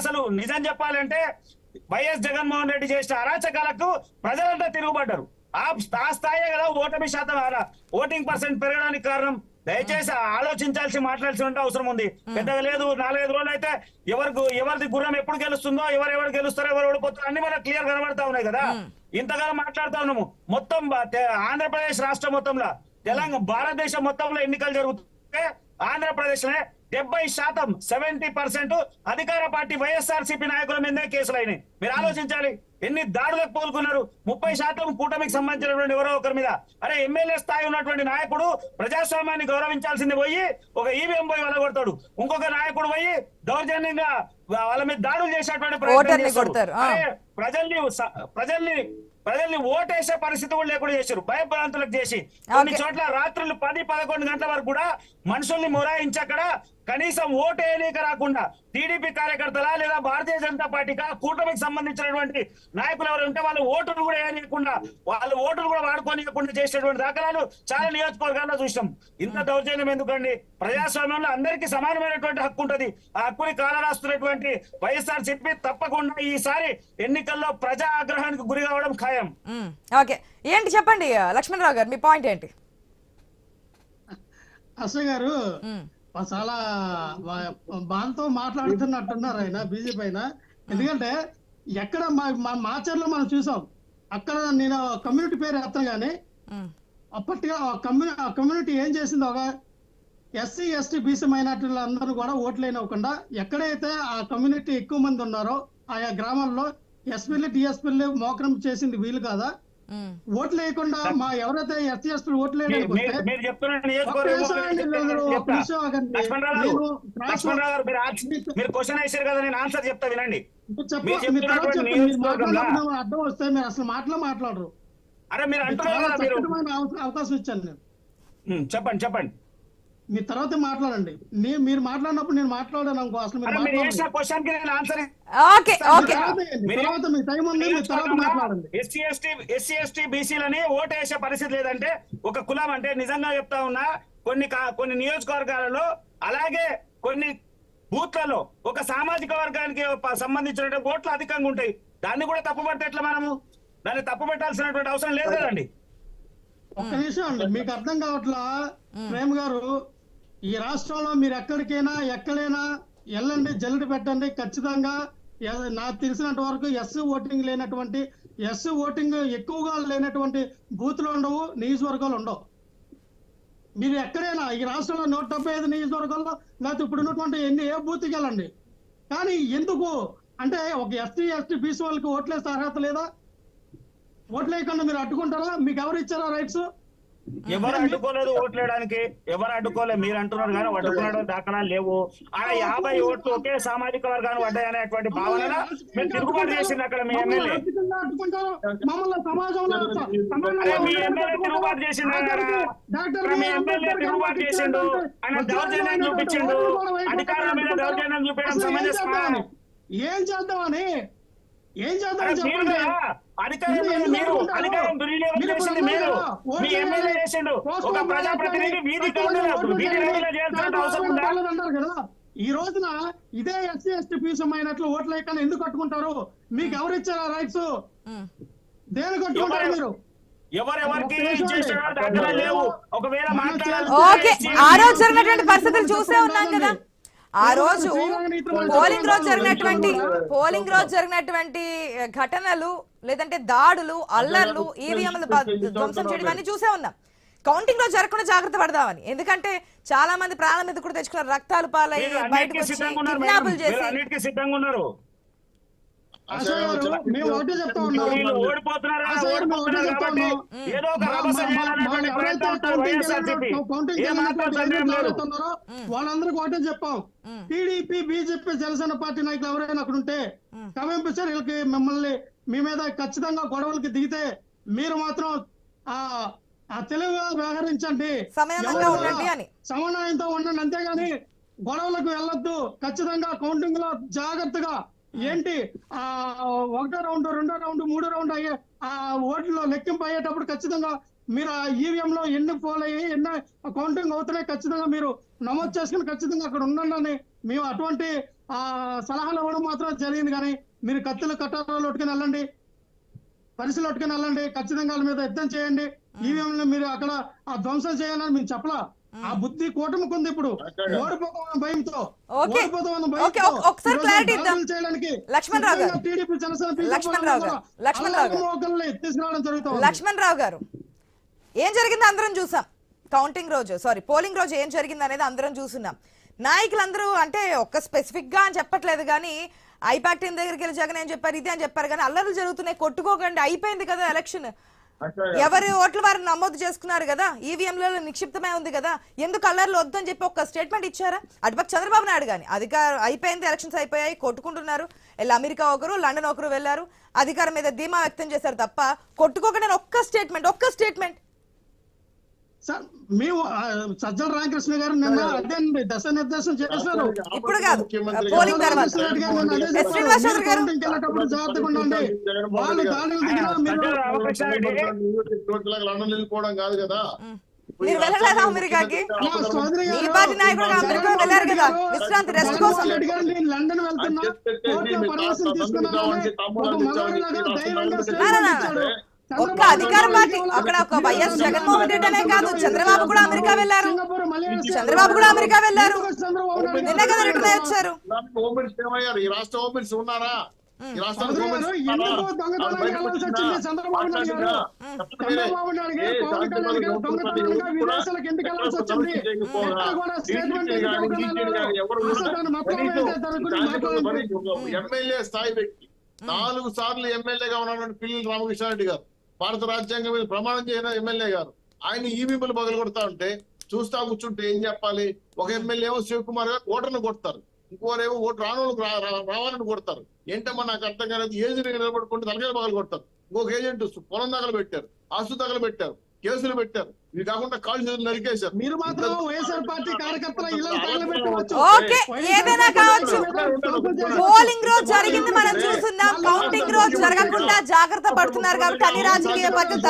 అసలు నిజం చెప్పాలంటే వైఎస్ జగన్మోహన్ రెడ్డి చేసిన అరాచకాలకు ప్రజలంతా తిరుగుబడ్డారు. ఆ స్థాయి కదా ఓటమి శాతం ఓటింగ్ పర్సెంట్ పెరగడానికి కారణం దయచేసి ఆలోచించాల్సి మాట్లాడాల్సిన అవసరం ఉంది. పెద్దగా లేదు నాలుగైదు రోజులు అయితే ఎవరికి ఎవరిది గుర్రం ఎప్పుడు గెలుస్తుందో ఎవరు ఎవరు గెలుస్తారో ఎవరు ఓడిపోతారో అన్ని మనకు క్లియర్ కనబడతా ఉన్నాయి కదా. ఇంతగా మాట్లాడుతా ఉన్నాము. మొత్తం ఆంధ్రప్రదేశ్ రాష్ట్రం మొత్తంలో తెలంగాణ భారతదేశం మొత్తంలో ఎన్నికలు జరుగుతుంటే ఆంధ్రప్రదేశ్లో డెబ్బై శాతం సెవెంటీ పర్సెంట్ అధికార పార్టీ వైఎస్ఆర్ సిపి నాయకుల మీదే కేసులు అయినాయి మీరు ఆలోచించాలి. ఎన్ని దాడులకు పోల్కొన్నారు? ముప్పై శాతం కూటమికి సంబంధించినటువంటి ఎవరో ఒకరి మీద. అరే ఎమ్మెల్యే స్థాయి ఉన్నటువంటి నాయకుడు ప్రజాస్వామ్యాన్ని గౌరవించాల్సింది పోయి ఒక ఈవీఎం పోయి వెళ్ళగొడతాడు ఇంకొక నాయకుడు పోయి దౌర్జన్యంగా వాళ్ళ మీద దాడులు చేసేటువంటి ప్రజల్ని ప్రజల్ని ప్రజల్ని ఓటేసే పరిస్థితి కూడా లేకుండా చేశారు. భయభ్రాంతులకు చేసి. కొన్ని. చోట్ల రాత్రులు పది పదకొండు గంటల వరకు కూడా మనుషుల్ని మొరాయించి అక్కడ కనీసం ఓటు వేయనీక రాకుండా టీడీపీ కార్యకర్తలా లేదా భారతీయ జనతా పార్టీకా? కూటమికి సంబంధించినటువంటి నాయకులు ఎవరు ఉంటే వాళ్ళు ఓటును కూడా వేయనీయకుండా వాళ్ళు ఓటును కూడా వాడుకోనియకుండా చేసేటువంటి దాఖలాలు చాలా నియోజకవర్గాల్లో చూసాం ఇంత దౌర్జన్యం ఎందుకండి? ప్రజాస్వామ్యంలో అందరికీ సమానమైనటువంటి హక్కు ఉంటది. ఆ హక్కుని కాలరాస్తున్నటువంటి వైఎస్ఆర్ చెప్పి తప్పకుండా ఈసారి ఎన్నికల్లో ప్రజా ఆగ్రహానికి గురి కావడం ఖాయం. ఓకే. ఏంటి చెప్పండి లక్ష్మణరావు గారు మీ పాయింట్ ఏంటి? అసలు గారు. చాలా బాధతో మాట్లాడుతున్నట్టున్నారు ఆయన బీజేపీ అయినా ఎందుకంటే ఎక్కడ మా మాచర్లో మనం చూసాం అక్కడ నేను కమ్యూనిటీ పేరు ఎత్తాను కానీ. అప్పటిగా కమ్యూనిటీ ఏం చేసిందో ఒక ఎస్సీ ఎస్టీ బీసీ మైనార్టీలు అందరూ కూడా ఓట్లేనివ్వకుండా ఎక్కడైతే ఆ కమ్యూనిటీ ఎక్కువ మంది ఉన్నారో ఆయా గ్రామాల్లో ఎస్పీలు టీఎస్పీలు మోకరం చేసింది వీలు కాదా. ఓట్లు వేయకుండా మా ఎవరైతే ఎస్టీలు ఓట్లు మీరు- క్వశ్చన్ వేసారు కదా నేను ఆన్సర్ చెప్తా వినండి. అడ్డం వస్తే మీరు అసలు మాటలో మాట్లాడరు. అరే మీరు అంటున్నారు అవకాశం ఇచ్చాను నేను. చెప్పండి చెప్పండి. మీ తర్వాత మాట్లాడండి. నే- మీరు మాట్లాడినప్పుడు నేను మాట్లాడాను అనుకో అసలు మీరు క్వశ్చన్కి నేను ఆన్సర్ ఓకే ఓకే. తర్వాత మీ టైం ఉంది మీ తర్వాత మాట్లాడండి. ఎస్సీ ఎస్టీ ఎస్సీ ఎస్టీ బీసీలని ఓటు వేసే పరిస్థితి లేదంటే ఒక కులం అంటే నిజంగా చెప్తా ఉన్నా కొన్ని కొన్ని నియోజకవర్గాలలో అలాగే కొన్ని బూత్లలో ఒక సామాజిక వర్గానికి సంబంధించిన ఓట్లు అధికంగా ఉంటాయి. దాన్ని కూడా తప్పుపడితే ఎట్లా మనము? దాన్ని తప్పు పెట్టాల్సినటువంటి అవసరం లేదు కదండి. ఒక్క నిమిషం అండి. మీకు అర్థం కావట్లా? ప్రేమ్ గారు ఈ రాష్ట్రంలో మీరు ఎక్కడికైనా ఎక్కడైనా వెళ్ళండి జల్లెడ పెట్టండి. ఖచ్చితంగా నాకు తెలిసినంత వరకు ఎస్ ఓటింగ్ లేనటువంటి ఎస్ ఓటింగ్ ఎక్కువగా లేనటువంటి బూత్లు ఉండవు నియోజకవర్గాలు ఉండవు. మీరు ఎక్కడైనా ఈ రాష్ట్రంలో నూట డెబ్బై ఐదు నియోజకవర్గాల్లో లేకపోతే ఇప్పుడు ఉన్నటువంటి ఎన్ని ఏ బూత్కి వెళ్ళండి. కానీ ఎందుకు? అంటే ఒక ఎస్టీ ఎస్టీ బీసీ వాళ్ళకి ఓట్లేసే అర్హత లేదా? ఓట్లేయకుండా మీరు అడ్డుకుంటారా? మీకు ఎవరు ఇచ్చారా రైట్స్? ఎవరు అడ్డుకోలేదు ఓట్లేయడానికి? ఎవరు అడ్డుకోలేదు మీరు అంటున్నారు కానీ అడ్డుకోవడం దాఖలాలు లేవు. ఆడ యాభై ఓట్లు ఒకే సామాజిక వర్గాన్ని పడ్డాయనేటువంటి భావన మీరు తిరుగుబాటు చేసింది అక్కడ మీ ఎమ్మెల్యే. మీ ఎమ్మెల్యే తిరుగుబాటు చేసిండు మీ ఎమ్మెల్యే తిరుగుబాటు చేసిండు. ఆయన దౌర్జన్యం చూపించిండు. అధికారుల మీద దౌర్జన్యం చూపించడం అసలు ఏం చేద్దామని? ఏం చేద్దామని చెప్పండి? కదా, అధికారం మీద మీరు అధికారం దుర్వినియోగం చేసింది మీరు మీ ఎమ్మెల్యే చేసిండు. ఒక ప్రజాప్రతినిధి వీధి కౌన్సిలర్ వీధి రౌడీలో చేయాల్సిన అవసరం ఉందా? ఈ రోజున ఇదే ఎస్సీ ఎస్టీ పీసం అయినట్లు ఓట్లు లేకుండా ఎందుకు కట్టుకుంటారు? మీకు ఎవరు ఇచ్చారా రైట్స్. దేని కట్టుకుంటారు మీరు? ఓకే. ఆ రోజు జరిగినటువంటి పరిస్థితులు చూసే ఉన్నాం కదా. ఆ రోజు పోలింగ్ రోజు జరిగినటువంటి పోలింగ్ రోజు జరిగినటువంటి ఘటనలు లేదంటే దాడులు అల్లర్లు ఈవీఎంలు ధ్వంసం చేయడం అన్ని చూసే ఉన్నాం. కౌంటింగ్ రోజు జరగకుండా జాగ్రత్త పడదామని. ఎందుకంటే చాలా మంది ప్రాణం మీద కూడా తెచ్చుకున్నారు రక్తాలు పాలయ్యి మీరు బయటకు వచ్చి. కిడ్నాపులు చేసి అన్నిటికీ సిద్ధంగా ఉన్నారు అశోక్ గారు మేము ఒకటే చెప్తా ఉన్నాం. ఏదో ఒక వాళ్ళందరికీ ఒకటే చెప్పాం. టీడీపీ బీజేపీ జనసేన పార్టీ నాయకులు ఎవరైనా అక్కడ ఉంటే కవింపు చర్యలకి మిమ్మల్ని మీ మీద ఖచ్చితంగా గొడవలకి దిగితే మీరు మాత్రం ఆ ఆ తెలివిగా వ్యవహరించండి. సమన్వయంతో ఉండండి. అంతేగాని గొడవలకు వెళ్ళొద్దు. ఖచ్చితంగా కౌంటింగ్లో జాగ్రత్తగా ఏంటి? ఆ ఒకటో రౌండ్ రెండో రౌండ్ మూడో రౌండ్ అయ్యే ఆ ఓట్లో లెక్కింపు అయ్యేటప్పుడు ఖచ్చితంగా మీరు ఆ ఈవీఎం లో ఎన్ని పోల్ అయ్యి ఎన్ని కౌంటింగ్ అవుతున్నాయి ఖచ్చితంగా మీరు నమోదు చేసుకుని ఖచ్చితంగా అక్కడ ఉండండి మేము అటువంటి ఆ సలహాలు ఇవ్వడం మాత్రం జరిగింది కానీ మీరు కత్తులు కట్టారాలు పట్టుకుని వెళ్ళండి. పరిశీలి పట్టుకుని వెళ్ళండి. ఖచ్చితంగా వాళ్ళ మీద యుద్ధం చేయండి. ఈవీఎంలు మీరు అక్కడ ఆ ధ్వంసం చేయాలని మీరు చెప్పలా. ఆ బుద్ధి కూటమికి ఉంది ఇప్పుడు ఓడిపోతామన్న భయంతో ఓకే. ఓడిపోతామన్న ఓకే, భయంతో ఒక్- ఒకసారి clarity ఇద్దాం. చేయడానికి లక్ష్మణ్ రావు గారు. టీడీపీ జనసేన లక్ష్మణ్ రావు గారు. లక్ష్మణ్ రావు గారు. తీసుకురావడం జరుగుతుంది లక్ష్మణ్ రావు గారు ఏం జరిగిందో అందరం చూసాం కౌంటింగ్ రోజు సారీ పోలింగ్ రోజు ఏం జరిగింది అనేది అందరం చూస్తున్నాం నాయకులందరూ అంటే ఒక్క స్పెసిఫిక్గా అని చెప్పట్లేదు కానీ ఐపాక్ టీం దగ్గరికి వెళ్ళి జగన్ ఏం చెప్పారు ఇది అని చెప్పారు కానీ అల్లర్లు జరుగుతున్నాయి కొట్టుకోకండి అయిపోయింది కదా ఎలక్షన్ ఎవరి ఓట్లు వారు నమోదు చేసుకున్నారు కదా? ఈవీఎంలలో నిక్షిప్తమై ఉంది కదా? ఎందుకు కలర్లు వద్దని చెప్పి ఒక స్టేట్మెంట్ ఇచ్చారా? అటుపక్క చంద్రబాబు నాయుడు కానీ అధికారం అయిపోయింది ఎలక్షన్స్ అయిపోయాయి కొట్టుకుంటున్నారు. వెళ్ళి అమెరికా ఒకరు లండన్ ఒకరు వెళ్ళారు. అధికారం మీద ధీమా వ్యక్తం చేశారు తప్ప కొట్టుకోకుండా ఒక్క స్టేట్మెంట్ ఒక్క స్టేట్మెంట్ సార్ మేము సజ్జల రామకృష్ణ గారు నిన్న అదే దశ నిర్దేశం చేశారు. ఇప్పుడు కాదు, పోలింగ్ తర్వాత. ఎస్. శ్రీనివాస్ చౌదరి గారు. వెళ్ళేటప్పుడు జాగ్రత్తగా ఉండండి. వాళ్ళు దాడులు దిగినా మీరు వెళ్ళిపోవడం కాదు కదా. మీరు వెళ్ళలేదా అమెరికాకి? పార్టీ నాయకుడు అమెరికా వెళ్ళారు కదా. విశ్రాంతి రెస్ట్ కోసం. లండన్ వెళ్తున్నా. ఒక్క అధికార పార్టీ అక్కడ ఒక వైఎస్ జగన్మోహన్ రెడ్డి అనే కాదు చంద్రబాబు కూడా అమెరికా వెళ్ళారు. మలేషియా, చంద్రబాబు కూడా అమెరికా వెళ్ళారు. చంద్రబాబు నాయుడు నిన్న కదా రిటర్న్ అయ్యి వచ్చారు ఈ రాష్ట్ర ఉన్నారా? చంద్రబాబు ఎమ్మెల్యే స్థాయి వ్యక్తి నాలుగు సార్లు ఎమ్మెల్యేగా ఉన్నటువంటి పిల్లలు రామకృష్ణారెడ్డి గారు భారత రాజ్యాంగం మీద ప్రమాణం చేయన ఎమ్మెల్యే గారు. ఆయన ఈవీఎంలు పగలు కొడతా ఉంటే చూస్తా కూర్చుంటే ఏం చెప్పాలి? ఒక ఎమ్మెల్యే ఏమో శివకుమార్ గారు ఓటర్ను కొడతారు. ఇంకోరేమో ఓటు రానోళ్ళకి రా- రావాలని కొడతారు. ఏంటమ్మా నాకు అర్థం కాలేదు? ఏజెంట్ నిలబడుకుంటే తలకాయ పగలు కొడతారు ఇంకొక ఏజెంట్ పొలం దగ్గర పెట్టారు ఆస్తు దగ్గర పెట్టారు కేసులు పెట్టారు. ఇవి కాకుండా కాళ్ళు చేతులు నరికేశారు. మీరు మాత్రం వైఎస్ఆర్ పార్టీ కార్యకర్తల ఇళ్ళని తగలబెట్టవచ్చు ఓకే ఏదైనా కావచ్చు. పోలింగ్ రోజు జరిగింది మనం చూస్తున్నాం. కౌంటింగ్ రోజు జరగకుండా జాగ్రత్త పడుతున్నారు కాబట్టి అన్ని రాజకీయ పార్టీలు